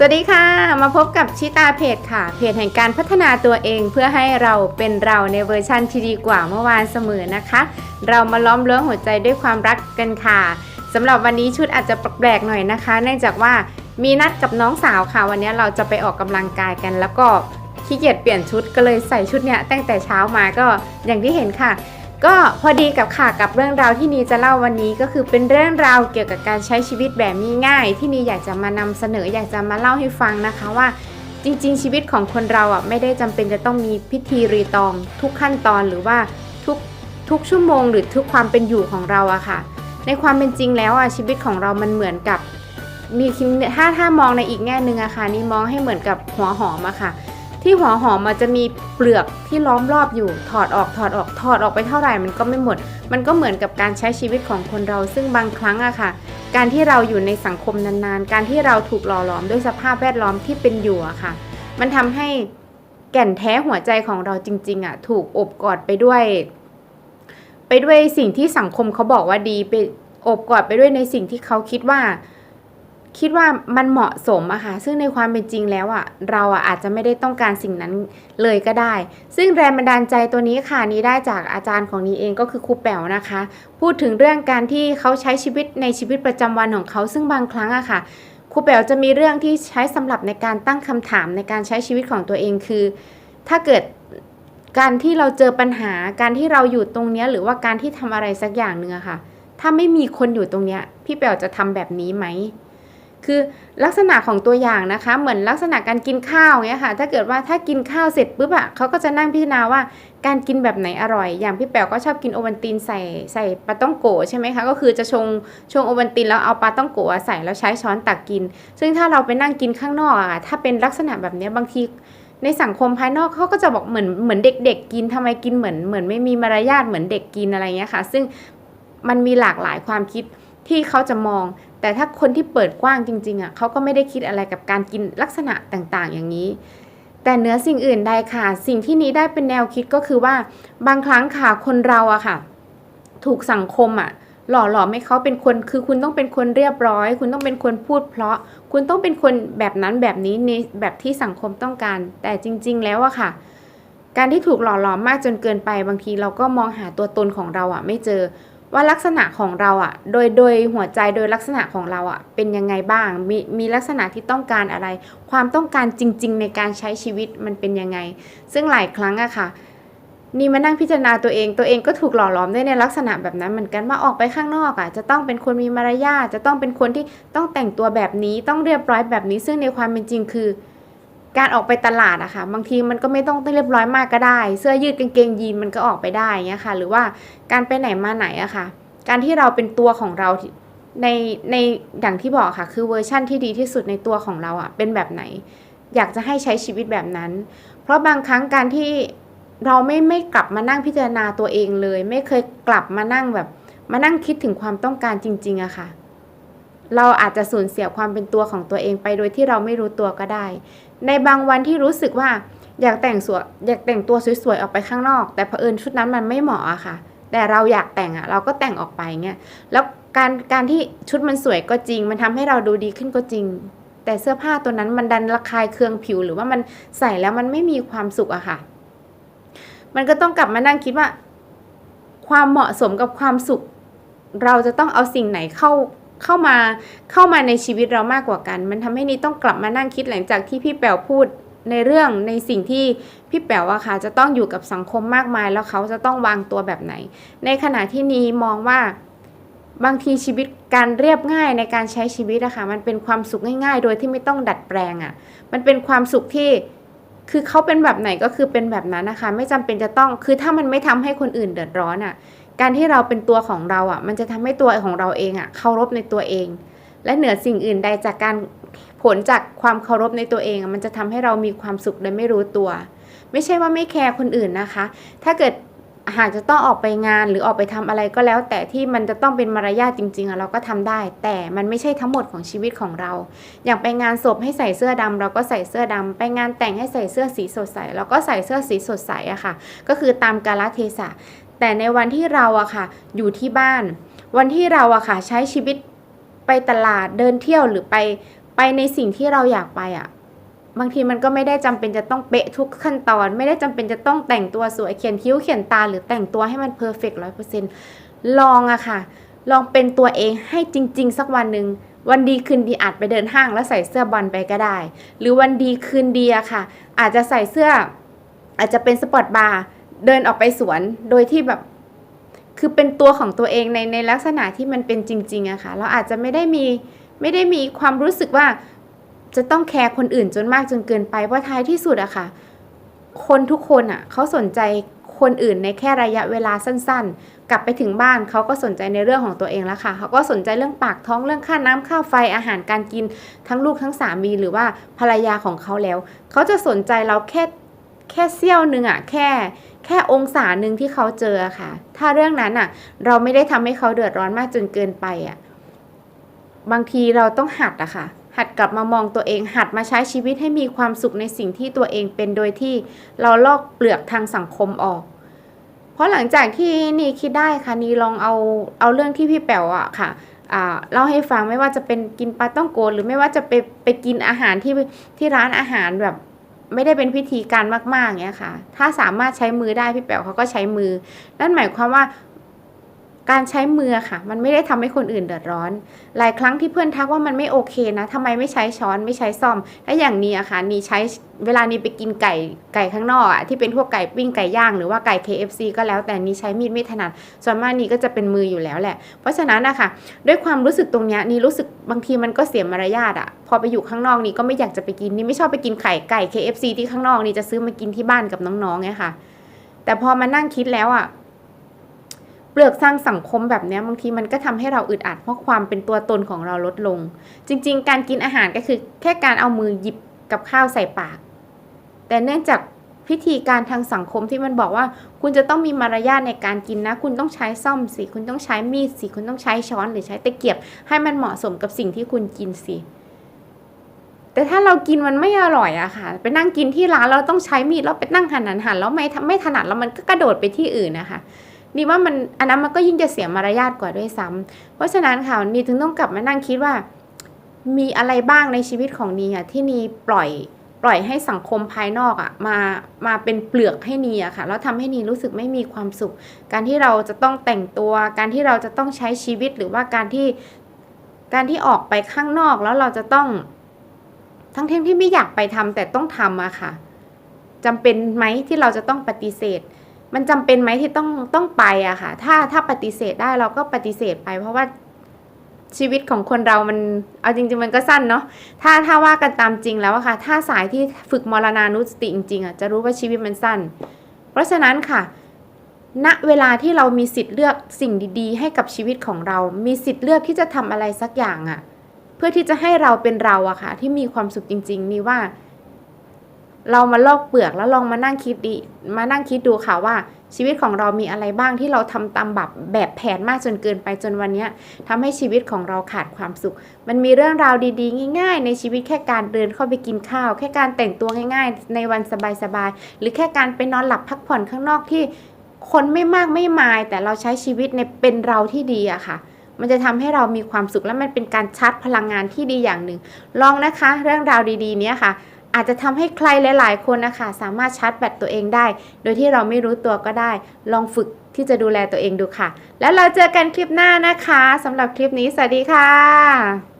สวัสดีค่ะ มาพบกับชิตาเพจค่ะ เพจแห่งการพัฒนาตัวเองเพื่อให้เราเป็นเราในเวอร์ชั่นที่ดีกว่าเมื่อวานเสมอนะคะ เรามาล้อมเลื้องหัวใจด้วยความรักกันค่ะสำหรับวันนี้ชุดอาจจะแปลกๆหน่อยนะคะ เนื่องจากว่ามีนัดกับน้องสาวค่ะ วันนี้เราจะไปออกกำลังกายกัน แล้วก็ขี้เกียจเปลี่ยนชุดก็เลยใส่ชุดเนี้ยตั้งแต่เช้ามาก็อย่างที่เห็นค่ะ ก็พอดีกับค่ะกับเรื่องราวที่นีจะเล่าวันนี้ก็คือเป็นเรื่องราวเกี่ยวกับการใช้ชีวิตแบบง่ายๆที่นีอยากจะมานำเสนออยากจะมาเล่าให้ฟังนะคะว่า จริง ๆ ชีวิตของคนเราอะไม่ได้จำเป็นจะต้องมีพิธีรีตอง ทุกขั้นตอนหรือว่าทุกทุกชั่วโมงหรือทุกความเป็นอยู่ของเราอะค่ะ ในความเป็นจริงแล้วอะชีวิตของเรามันเหมือนกับมีถ้าถ้ามองในอีกแง่หนึ่งอะค่ะนี่มองให้เหมือนกับหัวหอมอะค่ะ ที่หัวหอมมันจะมีเปลือกที่ล้อมรอบอยู่ ถอดออกถอดออกถอดออกไปเท่าไหร่มันก็ไม่หมด มันก็เหมือนกับการใช้ชีวิตของคนเรา ซึ่งบางครั้งอะค่ะ การที่เราอยู่ในสังคมนานๆ การที่เราถูกหล่อหลอมด้วยสภาพแวดล้อมที่เป็นอยู่อะค่ะ มันทำให้แก่นแท้หัวใจของเราจริง ๆอะถูกอบกอดไปด้วย ไปด้วยสิ่งที่สังคมเขาบอกว่าดีไปอบกอดไปด้วยในสิ่งที่เขาคิดว่า คิดว่ามันเหมาะสมอะค่ะ ซึ่งในความเป็นจริงแล้วอะเราอะอาจจะไม่ได้ต้องการสิ่งนั้นเลยก็ได้ ซึ่งแรงบันดาลใจตัวนี้ค่ะนี้ได้จากอาจารย์ของนี้เองก็คือครูแป๋วนะคะ พูดถึงเรื่องการที่เขาใช้ชีวิตในชีวิตประจำวันของเขาซึ่งบางครั้งอะค่ะครูแป๋วจะมีเรื่องที่ใช้สำหรับในการตั้งคำถามในการใช้ชีวิตของตัวเองคือ ถ้าเกิดการที่เราเจอปัญหาการที่เราอยู่ตรงเนี้ยหรือว่าการที่ทำอะไรสักอย่างหนึ่งอะค่ะ ถ้าไม่มีคนอยู่ตรงเนี้ยพี่แป๋วจะทำแบบนี้ไหม คือลักษณะของตัวอย่างนะคะ เหมือนลักษณะการกินข้าวเงี้ยค่ะ ถ้าเกิดว่าถ้ากินข้าวเสร็จปุ๊บอะเขาก็จะนั่งพิจารณาว่าการกินแบบไหนอร่อย อย่างพี่แป๋วก็ชอบกินโอวัลตินใส่ใส่ปลาต้องโกะใช่ไหมคะก็คือจะชงชงโอวัลตินแล้วเอาปลาต้องโกะใส่แล้วใช้ช้อนตักกิน ซึ่งถ้าเราไปนั่งกินข้างนอกอะถ้าเป็นลักษณะแบบนี้บางทีในสังคมภายนอกเขาก็จะบอกเหมือนเหมือนเด็ก ๆ กินทำไมกินเหมือนเหมือนไม่มีมารยาทเหมือนเด็กกินอะไรเงี้ยค่ะ ซึ่งมันมีหลากหลายความคิด ที่เขาจะมอง แต่ถ้าคนที่เปิดกว้างจริงๆอะเขาก็ไม่ได้คิดอะไรกับการกินลักษณะต่างๆ อย่างนี้ แต่เหนือสิ่งอื่นใดค่ะ สิ่งที่นี้ได้เป็นแนวคิดก็คือว่าบางครั้งค่ะคนเราอะค่ะ ถูกสังคมอะหล่อหลอมให้เขาเป็นคนคือคุณต้องเป็นคนเรียบร้อย คุณต้องเป็นคนพูดเพราะ คุณต้องเป็นคนแบบนั้นแบบนี้ในแบบที่สังคมต้องการ แต่จริง ๆ แล้วอะค่ะ การที่ถูกหล่อหลอมมากจนเกินไปบางทีเราก็มองหาตัวตนของเราอะไม่เจอ ว่าลักษณะของเราอะโดยโดยหัวใจโดยลักษณะของเราอะเป็นยังไงบ้าง มีมีลักษณะที่ต้องการอะไร ความต้องการจริง ๆ ในการใช้ชีวิตมันเป็นยังไง ซึ่งหลายครั้งอะค่ะ นี่มานั่งพิจารณาตัวเอง ตัวเองก็ถูกหล่อหลอมได้ในลักษณะแบบนั้นเหมือนกันว่าออกไปข้างนอกอะ จะต้องเป็นคนมีมารยาทจะต้องเป็นคนที่ต้องแต่งตัวแบบนี้ ต้องเรียบร้อยแบบนี้ ซึ่งในความเป็นจริงคือ การออกไปตลาดอะค่ะบางทีมันก็ไม่ต้องเรียบร้อยมากก็ได้ เสื้อยืดกางเกงยีนมันก็ออกไปได้เงี้ยค่ะ หรือว่าการไปไหนมาไหนอะค่ะ การที่เราเป็นตัวของเราในในอย่างที่บอกค่ะ คือเวอร์ชั่นที่ดีที่สุดในตัวของเราอะเป็นแบบไหน อยากจะให้ใช้ชีวิตแบบนั้น เพราะบางครั้งการที่เราไม่ไม่กลับมานั่งพิจารณาตัวเองเลย ไม่เคยกลับมานั่งแบบ มานั่งคิดถึงความต้องการจริงๆอะค่ะ เราอาจจะสูญเสียความเป็นตัวของตัวเองไปโดยที่เราไม่รู้ตัวก็ได้ ในบางวันที่รู้สึกว่าอยากแต่งสวยอยากแต่งตัวสวยๆออกไปข้างนอก แต่เผอิญชุดนั้นมันไม่เหมาะอะค่ะ แต่เราอยากแต่งอะเราก็แต่งออกไปเงี้ยแล้วการการที่ชุดมันสวยก็จริง มันทำให้เราดูดีขึ้นก็จริง แต่เสื้อผ้าตัวนั้นมันดันระคายเคืองผิวหรือว่ามันใส่แล้วมันไม่มีความสุขอะค่ะ มันก็ต้องกลับมานั่งคิดว่า ความเหมาะสมกับความสุข เราจะต้องเอาสิ่งไหนเข้า เข้ามาเข้ามาในชีวิตเรามากกว่ากัน มันทำให้นี้ต้องกลับมานั่งคิดหลังจากที่พี่แป๋วพูดในเรื่องในสิ่งที่พี่แป๋วอะค่ะจะต้องอยู่กับสังคมมากมาย แล้วเขาจะต้องวางตัวแบบไหน ในขณะที่นีมองว่าบางทีชีวิตการเรียบง่ายในการใช้ชีวิตอะค่ะมันเป็นความสุขง่าย ๆ โดยที่ไม่ต้องดัดแปลงอะมันเป็นความสุขที่คือเขาเป็นแบบไหนก็คือเป็นแบบนั้นนะคะ ไม่จำเป็นจะต้องคือถ้ามันไม่ทำให้คนอื่นเดือดร้อนอะ การที่เราเป็นตัวของเราอะ มันจะทำให้ตัวของเราเองอะเคารพในตัวเอง และเหนือสิ่งอื่นใดจากการผลจากความเคารพในตัวเองมันจะทำให้เรามีความสุขโดยไม่รู้ตัว ไม่ใช่ว่าไม่แคร์คนอื่นนะคะ ถ้าเกิดหากจะต้องออกไปงานหรือออกไปทำอะไรก็แล้ว แต่ที่มันจะต้องเป็นมารยาทจริงๆเราก็ทำได้ แต่มันไม่ใช่ทั้งหมดของชีวิตของเรา อย่างไปงานศพให้ใส่เสื้อดำเราก็ใส่เสื้อดำไปงานแต่งให้ใส่เสื้อสีสดใสเราก็ใส่เสื้อสีสดใสอะค่ะ ก็คือตามกาลเทศะ แต่ในวันที่เราอะค่ะอยู่ที่บ้าน วันที่เราอะค่ะใช้ชีวิตไปตลาดเดินเที่ยวหรือไปไปในสิ่งที่เราอยากไปอะบางทีมันก็ไม่ได้จำเป็นจะต้องเป๊ะทุกขั้นตอน ไม่ได้จำเป็นจะต้องแต่งตัวสวยเขียนคิ้วเขียนตาหรือแต่งตัวให้มันเพอร์เฟกต์ร้อยเปอร์เซ็นต์ลองอะค่ะ ลองเป็นตัวเองให้จริง ๆ สักวันหนึ่งวันดีคืนดีอาจไปเดินห้างแล้วใส่เสื้อบอลไปก็ได้ หรือวันดีคืนดีอะค่ะ อาจจะใส่เสื้อ อาจจะเป็นสปอร์ตบาร์ เดินออกไปสวนโดยที่แบบคือเป็นตัวของตัวเองในในลักษณะที่มันเป็นจริงๆอะค่ะ เราอาจจะไม่ได้มีไม่ได้มีความรู้สึกว่าจะต้องแคร์คนอื่นจนมากจนเกินไปเพราะท้ายที่สุดอะค่ะ คนทุกคนอะเขาสนใจคนอื่นในแค่ระยะเวลาสั้นๆ กลับไปถึงบ้านเขาก็สนใจในเรื่องของตัวเองแล้วค่ะ เขาก็สนใจเรื่องปากท้องเรื่องค่าน้ำค่าไฟอาหารการกินทั้งลูกทั้งสามีหรือว่าภรรยาของเขาแล้ว เขาจะสนใจเราแค่ แค่เสี้ยวหนึ่งอะแค่แค่องศาหนึ่งที่เขาเจอค่ะ ถ้าเรื่องนั้นอะเราไม่ได้ทำให้เขาเดือดร้อนมากจนเกินไปอะบางทีเราต้องหัดอะค่ะ หัดกลับมามองตัวเอง หัดมาใช้ชีวิตให้มีความสุขในสิ่งที่ตัวเองเป็นโดยที่เราลอกเปลือกทางสังคมออก เพราะหลังจากที่นี่คิดได้ค่ะนี่ลองเอาเอาเรื่องที่พี่แป๋วอะค่ะอ่าเล่าให้ฟังไม่ว่าจะเป็นกินปลาต้องโกนหรือไม่ว่าจะไปไปกินอาหารที่ที่ร้านอาหารแบบ ไม่ได้เป็นพิธีการมากๆเงี้ยค่ะ ถ้าสามารถใช้มือได้พี่แป๋วเขาก็ใช้มือ นั่นหมายความว่า การใช้มือค่ะ มันไม่ได้ทำให้คนอื่นเดือดร้อน หลายครั้งที่เพื่อนทักว่ามันไม่โอเคนะทำไมไม่ใช้ช้อนไม่ใช้ซ่อมถ้าอย่างนี้อะค่ะนี่ใช้เวลานี้ไปกินไก่ไก่ข้างนอกอะที่เป็นพวกไก่ปิ้งไก่ย่างหรือว่าไก่ KFC ก็แล้วแต่นี่ใช้มีดไม่ถนัดส่วนมากนี่ก็จะเป็นมืออยู่แล้วแหละ เพราะฉะนั้นนะคะด้วยความรู้สึกตรงนี้นี่รู้สึกบางทีมันก็เสียมารยาทอะพอไปอยู่ข้างนอกนี่ก็ไม่อยากจะไปกินนี่ไม่ชอบไปกินไข่ไก่ KFC ที่ข้างนอกนี่จะซื้อมากินที่บ้านกับน้องๆไงค่ะ แต่พอมานั่งคิดแล้วอะ ลือกสร้างสังคมแบบนี้บางทีมันก็ทำให้เราอึดอัดเพราะความเป็นตัวตนของเราลดลง จริง ๆ การกินอาหารก็คือแค่การเอามือหยิบกับข้าวใส่ปาก แต่เนื่องจากพิธีการทางสังคมที่มันบอกว่า คุณจะต้องมีมารยาทในการกินนะ คุณต้องใช้ซ่อมสิ คุณต้องใช้มีดสิ คุณต้องใช้ช้อนหรือใช้ตะเกียบ ให้มันเหมาะสมกับสิ่งที่คุณกินสิ แต่ถ้าเรากินมันไม่อร่อยอะค่ะ ไปนั่งกินที่ร้านเราต้องใช้มีดแล้วไปนั่งหันหันหันแล้วไม่ไม่ถนัดแล้วมันก็กระโดดไปที่อื่นนะคะ นี่ว่ามันอันนั้นมันก็ยิ่งจะเสียมารยาทกว่าด้วยซ้ำเพราะฉะนั้นค่ะนี่ถึงต้องกลับมานั่งคิดว่า มีอะไรบ้างในชีวิตของนีอะที่นีปล่อยปล่อยให้สังคมภายนอกอะมามาเป็นเปลือกให้นีอะค่ะแล้วทำให้นีรู้สึกไม่มีความสุข การที่เราจะต้องแต่งตัว การที่เราจะต้องใช้ชีวิตหรือว่าการที่การที่ออกไปข้างนอกแล้วเราจะต้อง ทั้งที่ที่ไม่อยากไปทำแต่ต้องทำอะค่ะจำเป็นไหมที่เราจะต้องปฏิเสธ มันจำเป็นไหมที่ต้องต้องไปอะค่ะ ถ้าถ้าปฏิเสธได้เราก็ปฏิเสธไป เพราะว่าชีวิตของคนเรามันเอาจริง ๆ มันก็สั้นเนาะถ้าถ้าว่ากันตามจริงแล้วอะค่ะ ถ้าสายที่ฝึกมรณานุสติจริงๆอะจะรู้ว่าชีวิตมันสั้น เพราะฉะนั้นค่ะณเวลาที่เรามีสิทธิ์เลือกสิ่งดี ๆ ให้กับชีวิตของเรา มีสิทธิ์เลือกที่จะทำอะไรสักอย่างอะเพื่อที่จะให้เราเป็นเราอะค่ะ ที่มีความสุขจริง ๆ นี่ว่า เรามาลอกเปลือกแล้วลองมานั่งคิดดีมานั่งคิดดูค่ะว่าชีวิตของเรามีอะไรบ้างที่เราทำตามแบบแบบแผนมากจนเกินไปจนวันนี้ยทำให้ชีวิตของเราขาดความสุข มันมีเรื่องราวดีๆ ง่าย ๆ ในชีวิตแค่การเดินเข้าไปกินข้าว แค่การแต่งตัวง่าย ๆ ในวันสบายๆหรือแค่การไปนอนหลับพักผ่อนข้างนอกที่คนไม่มากไม่มาย แต่เราใช้ชีวิตในเป็นเราที่ดีอะค่ะ มันจะทำให้เรามีความสุขและมันเป็นการชาร์จพลังงานที่ดีอย่างหนึ่งลองนะคะ เรื่องราวดีๆ เนี้ยค่ะ อาจจะทำให้ใครหลาย ๆ คนนะคะสามารถชาร์จแบตตัวเองได้ โดยที่เราไม่รู้ตัวก็ได้ ลองฝึกที่จะดูแลตัวเองดูค่ะ แล้วเราเจอกันคลิปหน้านะคะสำหรับคลิปนี้สวัสดีค่ะ